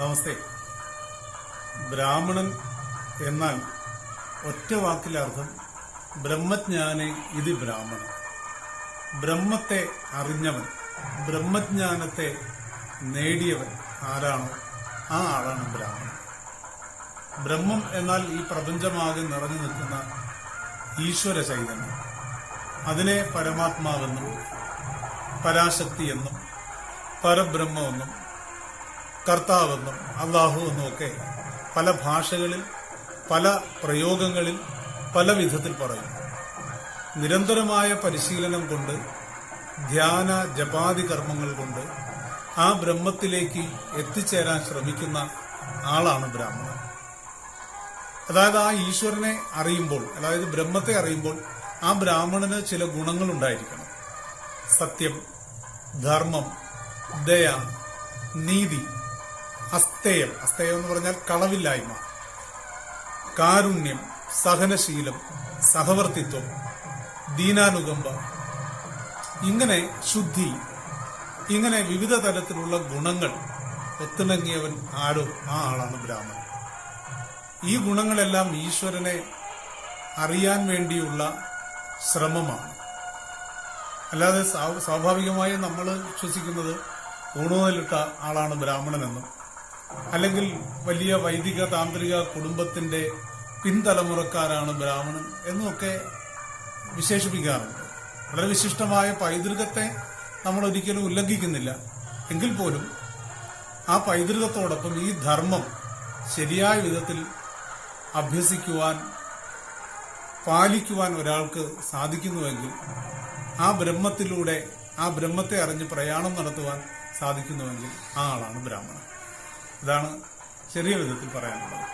നമസ്തേ. ബ്രാഹ്മണൻ എന്നാൽ ഒറ്റ വാക്കിലർത്ഥം ബ്രഹ്മജ്ഞാനെ ഇത് ബ്രാഹ്മണൻ. ബ്രഹ്മത്തെ അറിഞ്ഞവൻ ബ്രഹ്മജ്ഞാനത്തെ നേടിയവൻ ആരാണോ ആ ആളാണ് ബ്രാഹ്മണൻ. ബ്രഹ്മം എന്നാൽ ഈ പ്രപഞ്ചമാകെ നിറഞ്ഞു നിൽക്കുന്ന ഈശ്വര ചൈതന്യം അതിനെ പരമാത്മാവെന്നും പരാശക്തി എന്നും പരബ്രഹ്മമെന്നും കർത്താവെന്നും അള്ളാഹു എന്നും ഒക്കെ പല ഭാഷകളിൽ പല പ്രയോഗങ്ങളിൽ പല വിധത്തിൽ പറയും. നിരന്തരമായ പരിശീലനം കൊണ്ട് ധ്യാന ജപാതി കർമ്മങ്ങൾ കൊണ്ട് ആ ബ്രഹ്മത്തിലേക്ക് എത്തിച്ചേരാൻ ശ്രമിക്കുന്ന ആളാണ് ബ്രാഹ്മണൻ. അതായത് ആ ഈശ്വരനെ അറിയുമ്പോൾ അതായത് ബ്രഹ്മത്തെ അറിയുമ്പോൾ ആ ബ്രാഹ്മണന് ചില ഗുണങ്ങൾ ഉണ്ടായിരിക്കണം. സത്യം ധർമ്മം ദയ നീതി അസ്തേയം അസ്തേയം എന്ന് പറഞ്ഞാൽ കളവില്ലായ്മ. കാരുണ്യം സഹനശീലം സഹവർത്തിത്വം ദീനാനുകമ്പ. ഇങ്ങനെ ശുദ്ധി ഇങ്ങനെ വിവിധ തരത്തിലുള്ള ഗുണങ്ങൾ ഒത്തിണങ്ങിയവൻ ആരോ ആ ആളാണ് ബ്രാഹ്മണൻ ഈ ഗുണങ്ങളെല്ലാം ഈശ്വരനെ അറിയാൻ വേണ്ടിയുള്ള ശ്രമമാണ്. അല്ലാതെ സ്വാഭാവികമായി നമ്മൾ വിശ്വസിക്കുന്നത് ഊണുതലിട്ട ആളാണ് ബ്രാഹ്മണനെന്നും അല്ലെങ്കിൽ വലിയ വൈദിക താന്ത്രിക കുടുംബത്തിന്റെ പിൻതലമുറക്കാരാണ് ബ്രാഹ്മണൻ എന്നൊക്കെ വിശേഷിപ്പിക്കാറുണ്ട്. വളരെ വിശിഷ്ടമായ പൈതൃകത്തെ നമ്മൾ ഒരിക്കലും ഉല്ലംഘിക്കുന്നില്ല. എങ്കിൽ പോലും ആ പൈതൃകത്തോടൊപ്പം ഈ ധർമ്മം ശരിയായ വിധത്തിൽ അഭ്യസിക്കുവാൻ പാലിക്കുവാൻ ഒരാൾക്ക് സാധിക്കുന്നുവെങ്കിൽ ആ ബ്രഹ്മത്തിലൂടെ ആ ബ്രഹ്മത്തെ അറിഞ്ഞ് പ്രയാണം നടത്തുവാൻ സാധിക്കുന്നുവെങ്കിൽ ആ ആളാണ് ബ്രാഹ്മണൻ. ഇതാണ് ചെറിയ വിധത്തിൽ പറയാനുള്ളത്.